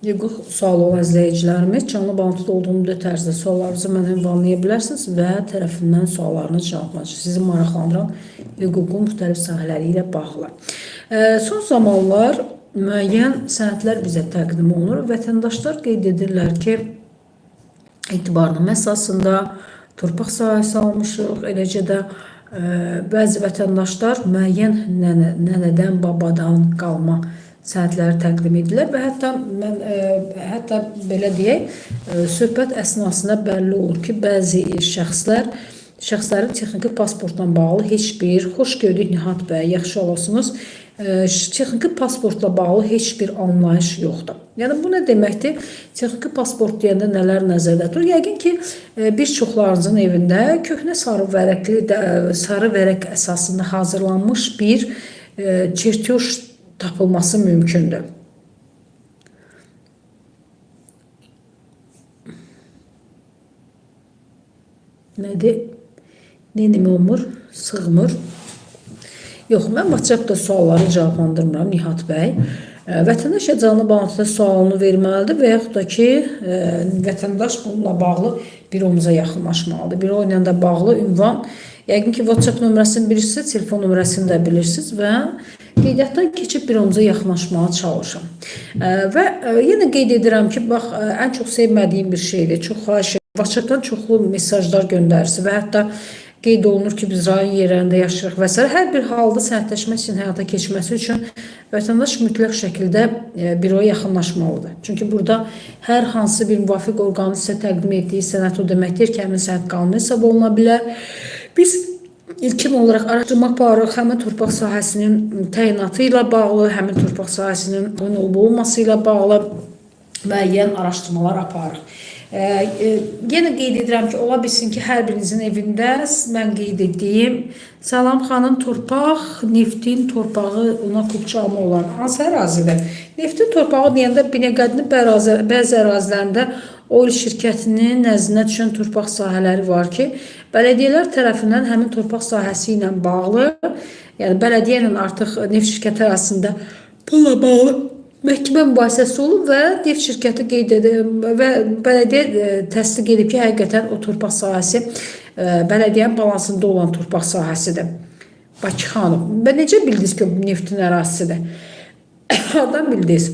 hüquq sualı olan izləyicilərimiz canlı bağlantıda olduğum müddət ərzində suallarınızı mənə ünvanlaya bilərsiniz və tərəfindən suallarınız cavablanacaq. Sizi maraqlandıran hüququn müxtəlif sahələri ilə bağlı. Son zamanlar müəyyən sənədlər bizə təqdim olunur. Vətəndaşlar qeyd edirlər ki, etibarnamə əsasında torpaq sahəsi almışıq, eləcə də bəzi vətəndaşlar müəyyən nənə, nənədən, babadan qalma sənədləri təqdim edirlər və hətta mən ə, hətta belə deyək, ə, söhbət əsnasında bəlli olur ki, bəzi şəxslər şəxslərin texniki pasportla bağlı heç bir xoş gördük Nihat bəy, yaxşı olasınız. Ə, Texniki pasportla bağlı heç bir anlayış yoxdur. Yəni bu nə deməkdir? Texniki pasport deyəndə nələr nəzərdə tutulur? Yəqin ki, bir çoxlarınızın evində köhnə sarı vərəqli də, sarı vərəq əsasında hazırlanmış bir çertyoş tapılması mümkündür. Nədir? Nenim olmur, sığmır. Yox, mən WhatsApp-da sualları cavablandırmıram Nihat bəy. Vətəndaş canlı bağlantıda sualını verməlidir və yaxud da ki, vətəndaş bununla bağlı büromuza yaxınlaşmalıdır. Büro ilə də bağlı ünvan, yəqin ki, WhatsApp nömrəsini bilirsiniz, telefon nömrəsini də bilirsiniz və qeydiyyatdan keçib büromuza yaxınlaşmağa çalışın. Və yenə qeyd edirəm ki, bax, ən çox sevmədiyim bir şeydir. Çox xahiş edirəm. WhatsApp-dan çoxlu mesajlar göndərirsiz və hətta qeyd olunur ki, biz rayon yerlərində yaşayırıq və s. Hər bir halda sənədləşmə üçün həyata keçməsi üçün vətəndaş mütləq şəkildə büroya yaxınlaşmalıdır. Çünki burada hər hansı bir müvafiq orqanın sizə təqdim etdiyi sənəd o deməkdir ki, həmin sənəd qanuni hesab oluna bilər. Biz ilkin olaraq araşdırma aparırıq həmin torpaq sahəsinin təyinatı ilə bağlı, həmin torpaq sahəsinin onun olub-olmaması ilə bağlı müəyyən araşdırmalar aparırıq. Ee, e, yenə qeyd edirəm ki, ola bilsin ki, hər birinizin evində mən qeyd etdiyim Salam xanım torpaq, neftin torpağı ona kubçamı olan hansı ərazidir? Neftin torpağı deyəndə Binəqədinin bəzi ərazilərində oil şirkətinin nəzdinə düşən torpaq sahələri var ki, bələdiyyələr tərəfindən həmin torpaq sahəsi ilə bağlı, yəni bələdiyyə ilə artıq neft şirkəti arasında pulla bağlı məhkəmə mübahisəsi olub və neft şirkəti qeyd edir və bələdiyyə e, təsdiq edib ki, həqiqətən o torpaq sahəsi e, bələdiyyənin balansında olan torpaq sahəsidir. Bakı xanım, və necə bildiniz ki, neftin ərazisidir? Hardan bildiniz?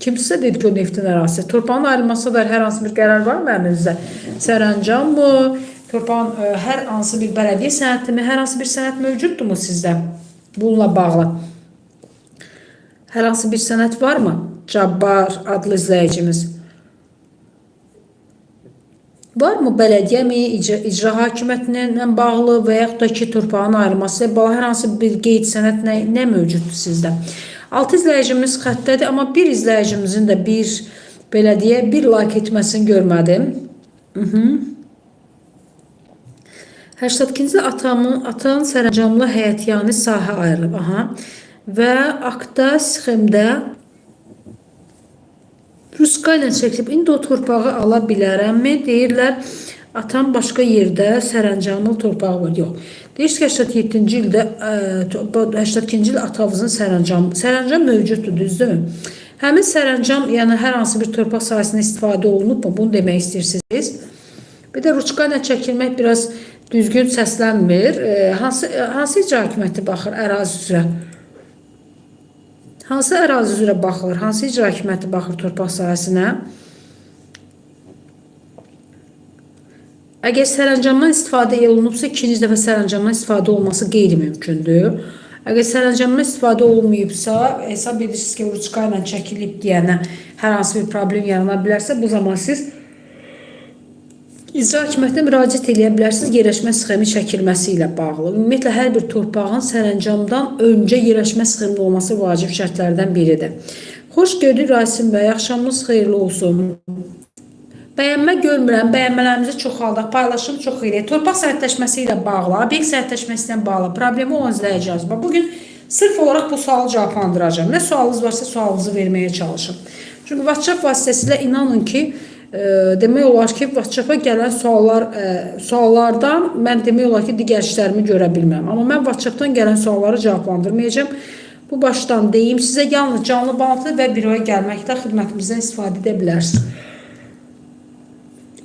Kim sizə dedi ki, o neftin ərazisi? Torpağın ayrılmasına dair hər hansı bir qərar var mı əlinizdə? Sərəncam mı? Torpağın ə, hər hansı bir bələdiyyə sənədi mi? Hər hansı bir sənəd mövcuddurmu sizdə? Bununla bağlı. Hər hansı bir sənəd varmı? Cabbar adlı izləyicimiz. Varmı bələdiyyə mi, icra, icra hakimiyyətinə bağlı və yaxud da ki, torpağın ayrılması ilə bağlı hər hansı bir qeyd sənəd nə, nə mövcuddur sizdə? 6 izləyicimiz xəttədir, amma bir izləyicimizin də bir bələdiyyə bir like etməsini görmədim. Mhm. 82-ci atamın atan sərəncamlı həyətyanı sahə ayrılıb. Aha. Və aktda sxemdə Ruska ilə çəkilib. İndi o torpağı ala bilərəmmi? Deyirlər, atam başqa yerdə sərəncamlı torpağı var. Yox. Deyirsiniz ki, 87-ci ildə, ə, 82-ci il atavızın sərəncam, sərəncam mövcuddur, düzdürmü? Həmin sərəncam, yəni hər hansı bir torpaq sahəsində istifadə olunub mu? Bunu demək istəyirsiniz. Bir də ruçka ilə çəkilmək biraz düzgün səslənmir. E, hansı hansı icra hakimiyyəti baxır ərazi üzrə? Hansı ərazi üzrə baxılır? Hansı icra hakimiyyəti baxır torpaq sahəsinə? Əgər sərəncamdan istifadə olunubsa, ikinci dəfə sərəncamdan istifadə olması qeyri-mümkündür. Əgər sərəncamdan istifadə olunmayıbsa, hesab edirsiniz ki, ruçka ilə çəkilib deyənə hər hansı bir problem yarana bilərsə, bu zaman siz İcra hakimiyyətinə müraciət edə bilərsiniz yerləşmə sxemi çəkilməsi ilə bağlı. Ümumiyyətlə hər bir torpağın sərəncamdan öncə yerləşmə sxeminin olması vacib şərtlərdən biridir. Xoş gördük Rasim bəy, axşamınız xeyirli olsun. Bəyənmə görmürəm, bəyənmələrimizi çoxaldaq, paylaşım çox eləyək. Torpaq sənədləşməsi ilə bağlı, obyekt sənədləşməsi ilə bağlı problemi olan izləyiciniz var. Bugün sırf olaraq bu sualı cavablandıracağım. Nə sualınız varsa sualınızı verməyə çalışın. Çünki WhatsApp vasitəsilə inanın ki, e, demək olar ki, WhatsApp-a gələn suallar e, suallardan mən demək olar ki, digər işlərimi görə bilmirəm. Amma mən WhatsApp-dan gələn sualları cavablandırmayacağam. Bu baştan deyim sizə yalnız canlı bağlantı və büroya gəlməklə xidmətimizdən istifadə edə bilərsiniz.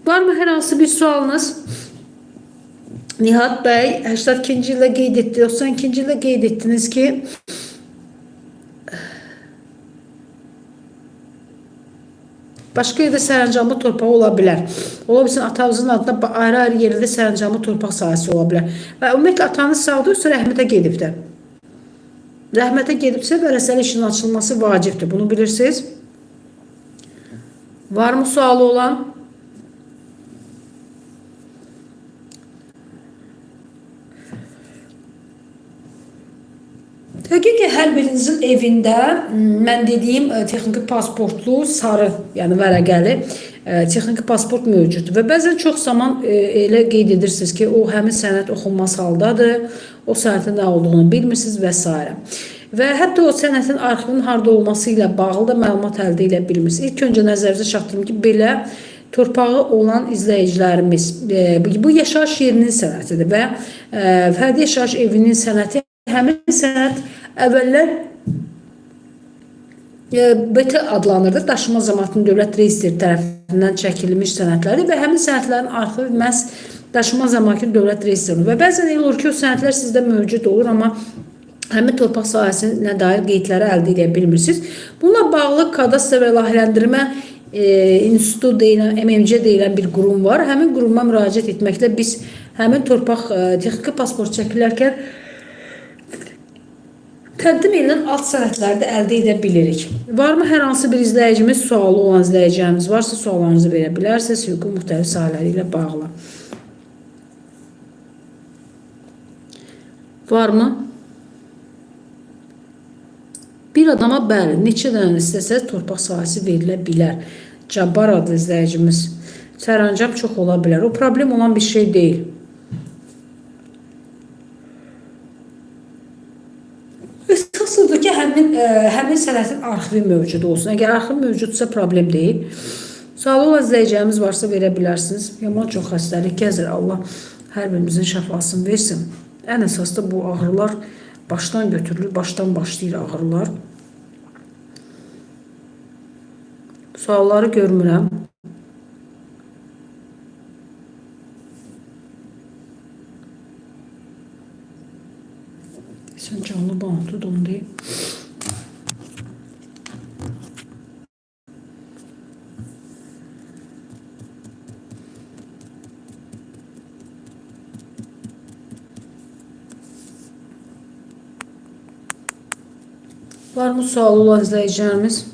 Varmı hər hansı bir sualınız? Nihat Bey 82-ci ildə qeyd etdi, 92-ci ildə qeyd etdiniz ki, Başqa yerdə sərəncamlı torpağı ola bilər. Ola bilsin atanızın adına ayrı-ayrı yerdə sərəncamlı torpaq sahəsi ola bilər. Və ümumiyyətlə atanız sağdırsa rəhmətə gedib də. Rəhmətə gedibsə vərəsəli işin açılması vacibdir. Bunu bilirsiniz. Var mı sualı olan? Ki, hər birinizin evində m, mən dediyim e, texniki pasportlu sarı, yəni vərəqəli e, texniki pasport mövcuddur və bəzən çox zaman e, elə qeyd edirsiniz ki, o həmin sənəd oxunmaz haldadır, o sənədin nə olduğunu bilmirsiniz və s. Və hətta o sənədin arxivinin harda olması ilə bağlı da məlumat əldə edə bilmirsiniz. İlk öncə nəzərinizə çatdırım ki, belə torpağı olan izləyicilərimiz bu yaşayış yerinin sənədidir və fərdi yaşayış evinin sənədi həmin sənəd əvvəllər e, BT adlanırdı. Daşıma zamanının dövlət reestri tərəfindən çəkilmiş sənədləri və həmin sənədlərin arxivi məhz daşıma zamanı dövlət reyestrində və bəzən elə olur ki, o sənədlər sizdə mövcud olur, amma həmin torpaq sahəsinə dair qeydləri əldə edə bilmirsiniz. Bununla bağlı kadastr və layihələndirmə e, deyilən, MMC deyilən bir qurum var. Həmin quruma müraciət etməklə biz həmin torpaq e, texniki pasport çəkilərkən təqdim edilən alt sənədləri də əldə edə bilirik. Varmı hər hansı bir izləyicimiz sualı olan izləyicilərimiz varsa suallarınızı verə bilərsiniz hüququn müxtəlif sahələri ilə bağlı. Varmı? Bir adama bəli, neçə dənə istəsə torpaq sahəsi verilə bilər. Cabbar adlı izləyicimiz. Sərəncam çox ola bilər. O problem olan bir şey deyil. Həmin ə, həmin sənədin arxivi mövcud olsun. Əgər arxiv mövcudsa problem deyil. Sağlı olan izləyəcəyimiz varsa verə bilərsiniz. Yaman çox xəstəlik gəzir. Allah hər birimizin şəfasını versin. Ən əsas da bu ağrılar baştan götürülür, baştan başlayır ağrılar. Sualları görmürəm. Sen canlı bağlı dondu. Mı sualı olan izleyicilerimiz?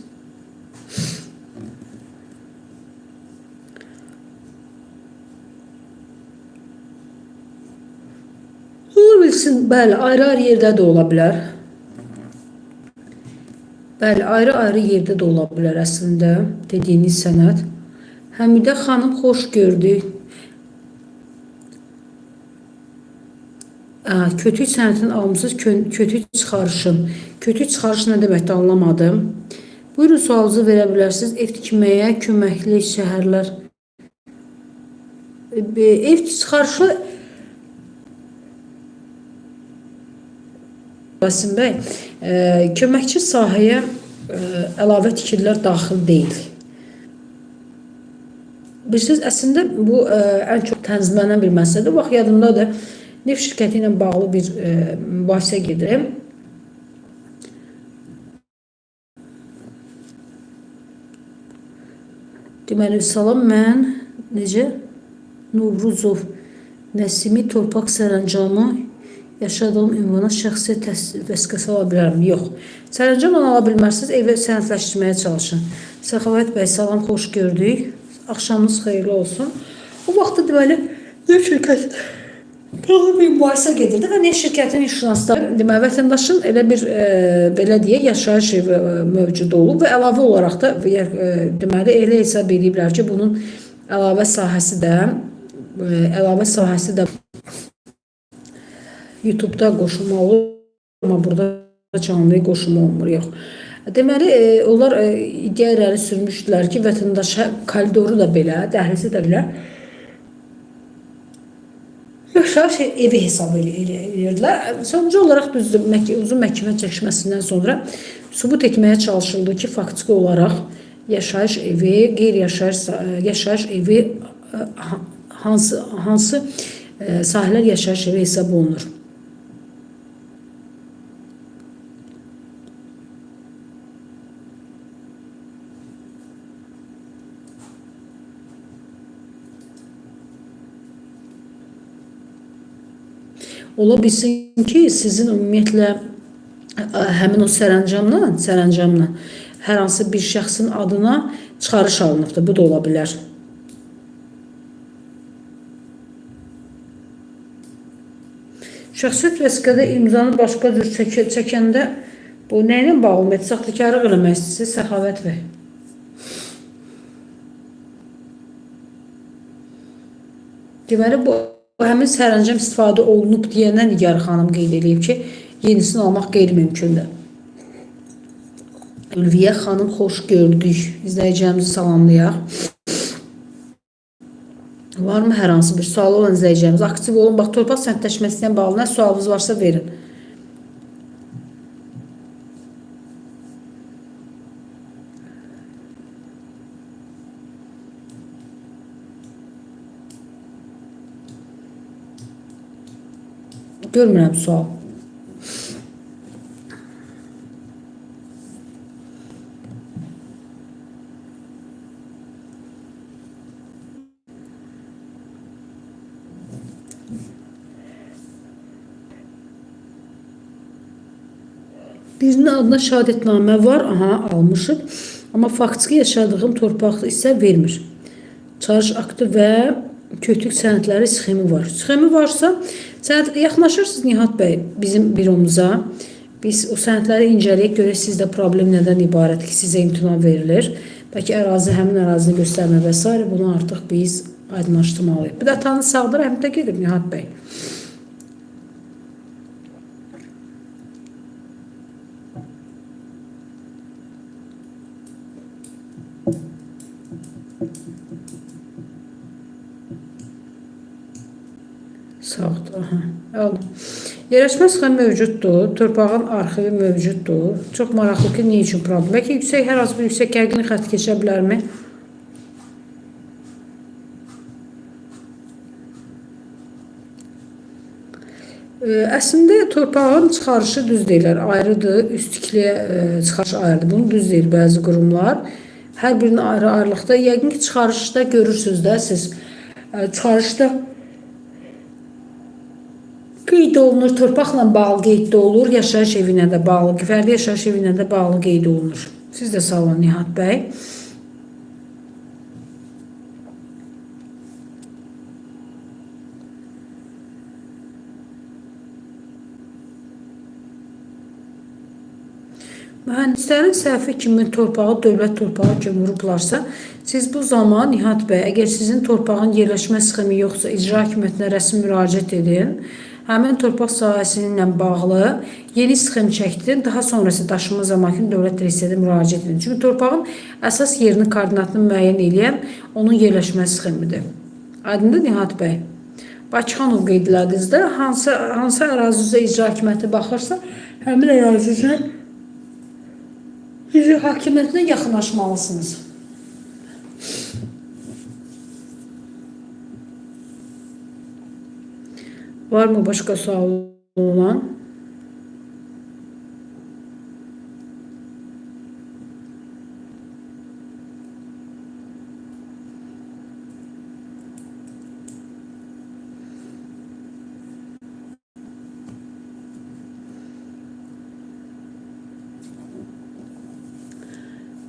Ola bilsin, bəli, ayrı-ayrı yerdə də ola bilər. Bəli, ayrı-ayrı yerdə də ola bilər əslində dediyiniz sənəd. Həmidə xanım xoş gördük. Kötü sənətin almısınız, kö- kötü çıxarışın. Kötü çıxarış nə deməkdir anlamadım. Buyurun sualınızı verə bilərsiniz. Ev köməkli şəhərlər. E, Ev çıxarışı Rasim bəy, e, köməkçi sahəyə e, əlavə tikililər daxil deyil. Bilirsiniz, əslində bu e, ən çox tənzimlənən bir məsələdir. Bax, yadımdadır, neft şirkəti ilə bağlı bir e, mübahisə gedirəm. Deməli, salam mən necə Novruzov Nəsimi torpaq sərəncamı yaşadığım ünvana şəxsi vəsiqəsi ala bilərəm? Yox. Sərəncamla ala bilmərsiniz, evə sənədləşdirməyə çalışın. Səxavət bəy, salam, xoş gördük. Axşamınız xeyirli olsun. O vaxtda deməli neft şirkəti Bağlı bir mübahisə gedirdi və neft şirkətinin işinasında deməli vətəndaşın elə bir e, belə deyə yaşayış evi e, mövcud olub və əlavə olaraq da e, deməli elə hesab ediblər ki, bunun əlavə sahəsi də e, əlavə sahəsi də YouTube-da qoşulma olur, amma burada canlı qoşulma olmur, yox. Deməli, e, onlar e, iddia irəli sürmüşdülər ki, vətəndaşa koridoru da belə, dəhlizi də belə yaşayış evi hesab edirdilər. Sonucu olaraq düzdür, məhk- uzun məhkəmə çəkişməsindən sonra sübut etməyə çalışıldı ki, faktiki olaraq yaşayış evi, qeyri-yaşayış yaşayış evi e, ha- hansı hansı e, sahələr yaşayış evi hesab olunur. Ola bilsin ki, sizin ümumiyyətlə ə, həmin o sərəncamla, sərəncamla hər hansı bir şəxsin adına çıxarış alınıbdır. Bu da ola bilər. Şəxsiyyət vəsiqədə imzanı başqa cür çəkə, çəkəndə bu nə ilə bağlı saxtakarlıq eləmək istəyirsiniz, Səxavət bəy? Deməli bu bu həmin sərəncam istifadə olunub deyəndən Nigar xanım qeyd edib ki, yenisini almaq qeyri-mümkündür. Ülviyə xanım xoş gördük. İzləyicilərimizi salamlayaq. Varmı hər hansı bir sual olan izləyicilərimiz? Aktiv olun. Bax, torpaq səmtləşməsi ilə bağlı nə sualınız varsa verin. Görmürəm sual. Birinin adına şəhadətnamə var, aha, almışıq. Amma faktiki yaşadığım torpaq isə vermir. Çarj aktı və kötük sənədləri sxemi var. Sxemi varsa, sənəd yaxınlaşırsınız Nihat bəy bizim büromuza. Biz o sənədləri incələyək, görək sizdə problem nədən ibarət ki, sizə imtina verilir. Bəlkə ərazi həmin ərazini göstərmə və s. bunu artıq biz aydınlaşdırmalıyıq. Bir də tanı sağdır, rəhmətə gedib Nihat bəy. Sağdır. Aha. Aldım. Yerləşmə sxemi mövcuddur. Torpağın arxivi mövcuddur. Çox maraqlı ki, niyə üçün problem? Bəlkə yüksək hər hansı bir yüksək gərginlik xətti keçə bilərmi? Ə, Əslində torpağın çıxarışı düz deyirlər, ayrıdır, üstükliyə ə, çıxarış ayrıdır. Bunu düz deyir bəzi qurumlar. Hər birinin ayrı-ayrılıqda yəqin ki, çıxarışda görürsüz də siz. Ə, Çıxarışda qeyd olunur, torpaqla bağlı qeyd olur, yaşayış evinə də bağlı, fərdi yaşayış evinə də bağlı qeyd olunur. Siz də sağ olun Nihat bəy. Mühəndislərin səhvi kimi torpağı dövlət torpağı kimi vurublarsa, siz bu zaman Nihat bəy, əgər sizin torpağın yerləşmə sxemi yoxsa icra hakimiyyətinə rəsmi müraciət edin. Həmin torpaq sahəsininlə bağlı yeni sxem çəkdirin, daha sonra isə daşınma zamanı dövlət reyestrində müraciət edin. Çünki torpağın əsas yerini, koordinatını müəyyən edən onun yerləşmə sxemidir. Aydındır Nihat bəy? Bakıxanov qeyd elədiniz də, hansı hansı ərazi üzrə icra hakimiyyəti baxırsa, həmin ərazi üzrə icra hakimiyyətinə yaxınlaşmalısınız. Var mı başka sual olan?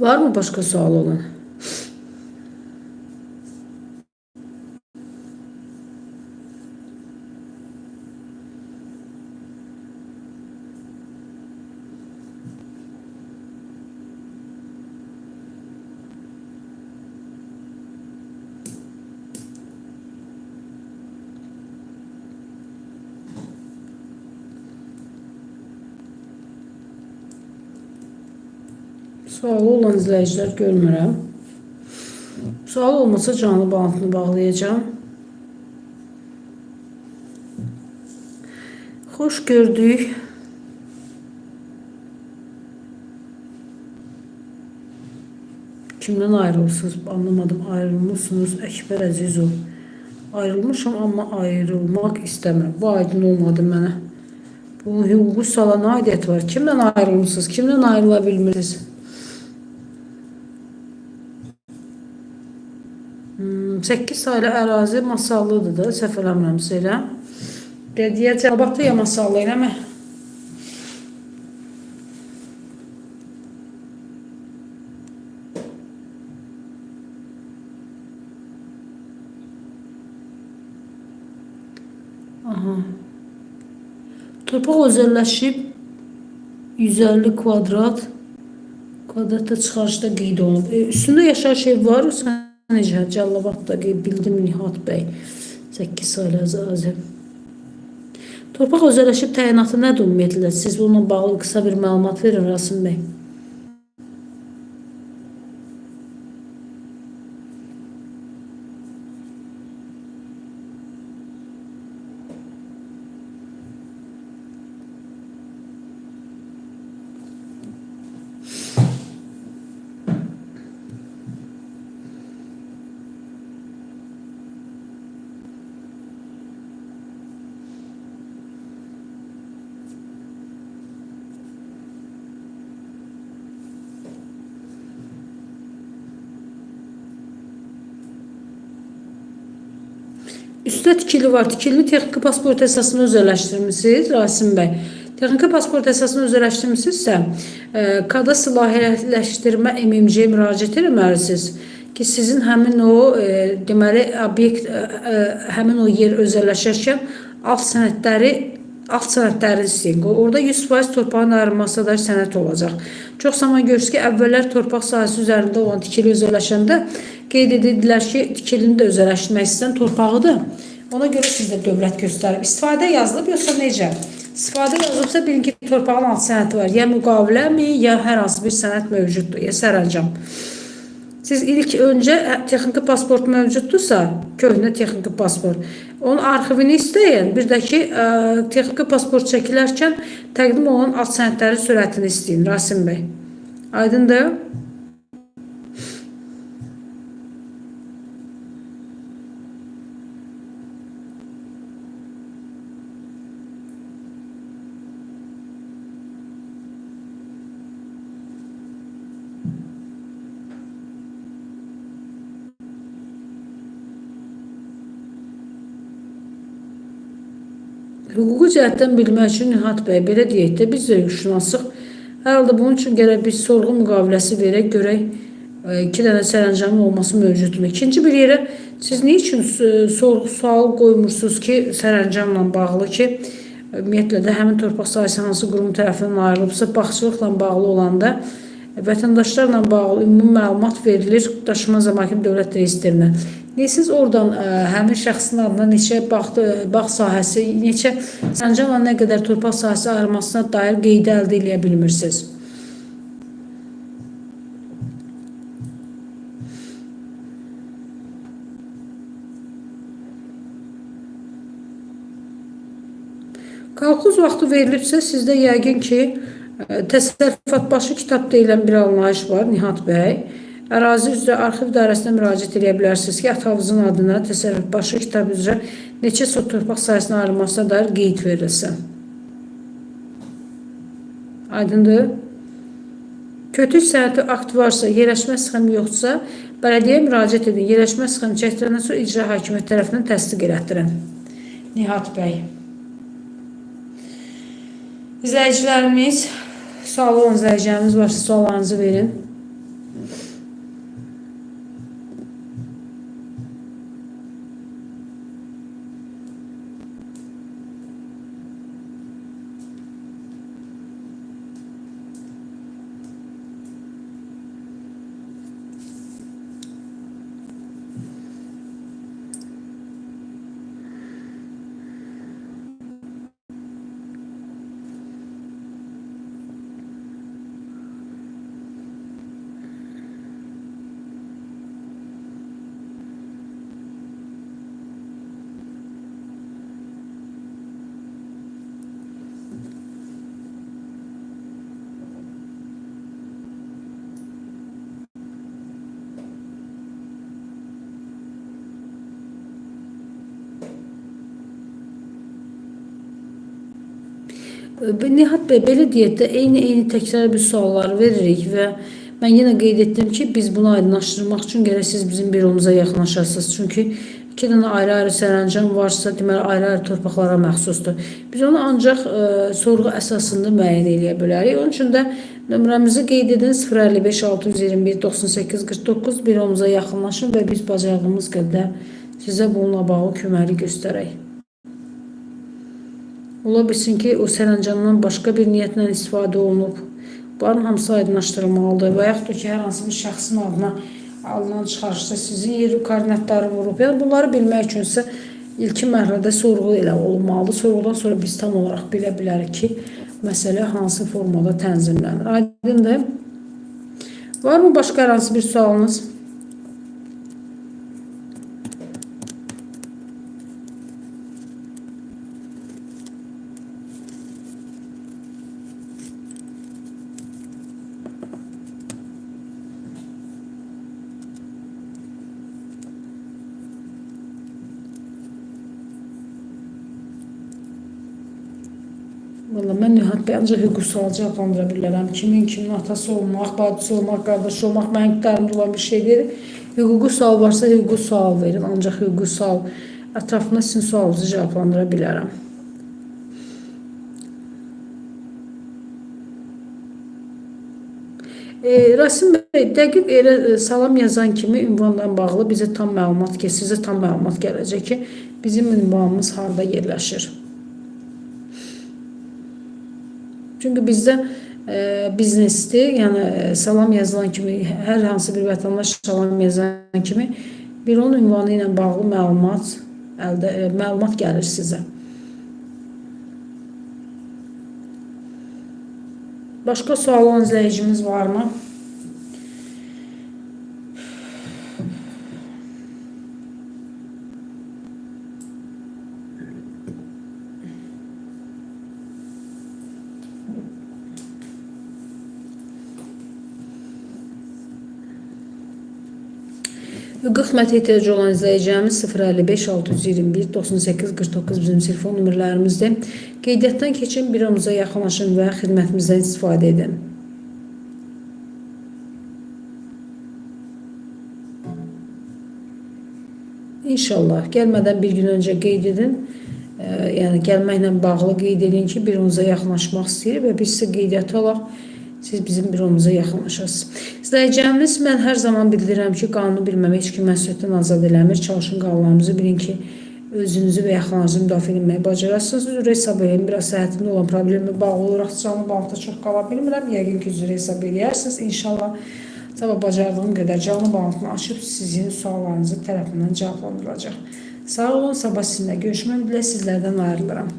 Var mı başka sual olan? Sualı olan izləyicilər görmürəm. Sual olmasa canlı bağlantını bağlayacağım. Hoş gördük. Kimden ayrılmışsınız anlamadım. Ayrılmışsınız Ekber Əzizov. Ayrılmışam amma ayrılmak istemem. Bu aydın olmadı mənə. Bu hüquqi salana aidiyyət var. Kimden ayrılmışsınız? Kimden ayrıla? 8 sayılı ərazi masallıdır da, səhv eləmirəmsə elə. Dediyə cəvabatı ya masallı eləmə. Aha. Torpaq özəlləşib 150 kvadrat kvadratda çıxarışda qeyd olunub. E, üstündə yaşayış ev var, sən necə Cəllabadda qeyd bildim Nihat bəy 8 saylı əzazim. Torpaq özəlləşib təyinatı nədir ümumiyyətlə? Siz bununla bağlı qısa bir məlumat verin Rasim bəy. Üstdə tikili var. Tikili texniki pasport əsasını özəlləşdirmisiniz Rasim bəy. Texniki pasport əsasını özəlləşdirmisinizsə, e, kada səlahiyyətləşdirmə MMC müraciət etməlisiniz ki, sizin həmin o e, deməli obyekt e, e, həmin o yer özəlləşərkən alt sənədləri alt sənədləri istəyin. Orada 100% torpağın ayrılması da sənəd olacaq. Çox zaman görürsünüz ki, əvvəllər torpaq sahəsi üzərində olan tikili özəlləşəndə qeyd edirdilər ki, tikilini də özəlləşdirmək istəyən torpağıdır. Ona görə sizdə dövlət göstərib. İstifadə yazılıb yoxsa necə? İstifadə yazılıbsa bilin ki, torpağın alt sənədi var. Ya müqaviləmi, ya hər hansı bir sənəd mövcuddur, ya sərəncam. Siz ilk önce e, texniki pasport mövcuddursa, köhnə texniki pasport, onun arxivini istəyin. Bir də ki, ə, texniki pasport çəkilərkən təqdim olan alt sənədlərin sürətini istəyin Rasim bəy. Aydındır? Hüquqi cəhətdən bilmək üçün Nihat bəy, belə deyək də, biz də hüquqşünaslıq halda bunun üçün gərək bir sorğu müqaviləsi verək, görək e, iki dənə sərəncamın olması mövcuddur. İkinci bir yerə siz nə üçün e, sorğu sual qoymursunuz ki, sərəncamla bağlı ki, ümumiyyətlə də həmin torpaq sahəsi hansı qurum tərəfindən ayrılıbsa, bağçılıqla bağlı olanda vətəndaşlarla bağlı ümumi məlumat verilir daşıma zamanki dövlət reyestrine. Siz oradan ə, həmin şəxsin adına neçə bağ, bağ sahəsi, neçə səncələ nə qədər torpaq sahəsi ayrılmasına dair qeyd əldə edə bilmirsiniz? Kalkuz vaxtı verilibsə sizdə yəqin ki, ə, təsərrüfat başı kitab deyilən bir anlayış var Nihat bəy. Ərazi üzrə arxiv dairəsinə müraciət edə bilərsiniz ki, atavızın adına təsərrüf başı kitab üzrə neçə sot torpaq sahəsinin ayrılmasına dair qeyd verilsin. Aydındır? Kötük sənəti akt varsa, yerləşmə sxemi yoxdursa, bələdiyyəyə müraciət edin. Yerləşmə sxemi çəkdirəndən sonra icra hakimiyyəti tərəfindən təsdiq elətdirin. Nihat bəy. İzləyicilərimiz, sual olan izləyicilərimiz varsa suallarınızı verin. Nihat Bey, belə deyək də eyni-eyni təkrar bir suallar veririk və mən yenə qeyd etdim ki, biz bunu aydınlaşdırmaq üçün gərək siz bizim büromuza yaxınlaşasınız. Çünki iki dənə ayrı-ayrı sərəncam varsa, deməli ayrı-ayrı torpaqlara məxsusdur. Biz onu ancaq ə, sorğu əsasında müəyyən edə bilərik. Onun üçün də nömrəmizi qeyd edin 055 621 98 49 büromuza yaxınlaşın və biz bacardığımız qədər sizə bununla bağlı köməklik göstərək. Ola bilsin ki, o sərəncamdan başqa bir niyyətlə istifadə olunub. Bunların hamısı aydınlaşdırılmalıdır və yaxud da ki, hər hansı bir şəxsin adına alınan çıxarışda sizin yer koordinatları vurub. Yəni bunları bilmək üçünsə ilkin mərhələdə sorğu elə olmalıdır. Sorğudan sonra biz tam olaraq bilə bilərik ki, məsələ hansı formada tənzimlənir. Aydındır? Var mı başqa hər hansı bir sualınız? Valla mən Nihat bəy ancaq hüquq sual cavablandıra bilərəm. Kimin kimin atası olmaq, bacısı olmaq, qardaşı olmaq mənim qüdrətimdə olan bir şey deyil. Hüquqi sual varsa hüquqi sual verin. Ancaq hüquqi sual ətrafında sizin sualınızı cavablandıra bilərəm. E, Rasim bəy, dəqiq elə e, salam yazan kimi ünvanla bağlı bizə tam məlumat ki, sizə tam məlumat gələcək ki, bizim ünvanımız harda yerləşir. Çünkü bizdə e, biznesdir, yəni e, salam yazılan kimi, hər hansı bir vətəndaş salam yazan kimi bir onun ünvanı ilə bağlı məlumat əldə e, məlumat gəlir sizə. Başqa sual olan izləyicimiz varmı? Hüquq xidməti ehtiyacı olan izləyicilərimiz 055 621 98 49 bizim telefon nömrələrimizdir. Qeydiyyatdan keçin, büromuza yaxınlaşın və xidmətimizdən istifadə edin. İnşallah gəlmədən bir gün öncə qeyd edin. Yəni gəlməklə bağlı qeyd edin ki, büromuza yaxınlaşmaq istəyir və biz sizə qeydiyyatı alaq. Siz bizim büromuza yaxınlaşasınız. İzləyicimiz mən hər zaman bildirirəm ki, qanunu bilməmək heç kim məsuliyyətdən azad eləmir. Çalışın qanunlarımızı bilin ki, özünüzü və yaxınlarınızı müdafiə etməyi bacarasınız. Üzr hesab edin. Biraz səhhətimdə olan problemlə bağlı olaraq canlı bankda çox qala bilmirəm. Yəqin ki, üzr hesab edərsiniz. İnşallah sabah bacardığım qədər canlı bankını açıb sizin suallarınızı tərəfindən cavablandıracaq. Sağ olun, sabah sizinlə görüşmək dilə sizlərdən ayrılıram.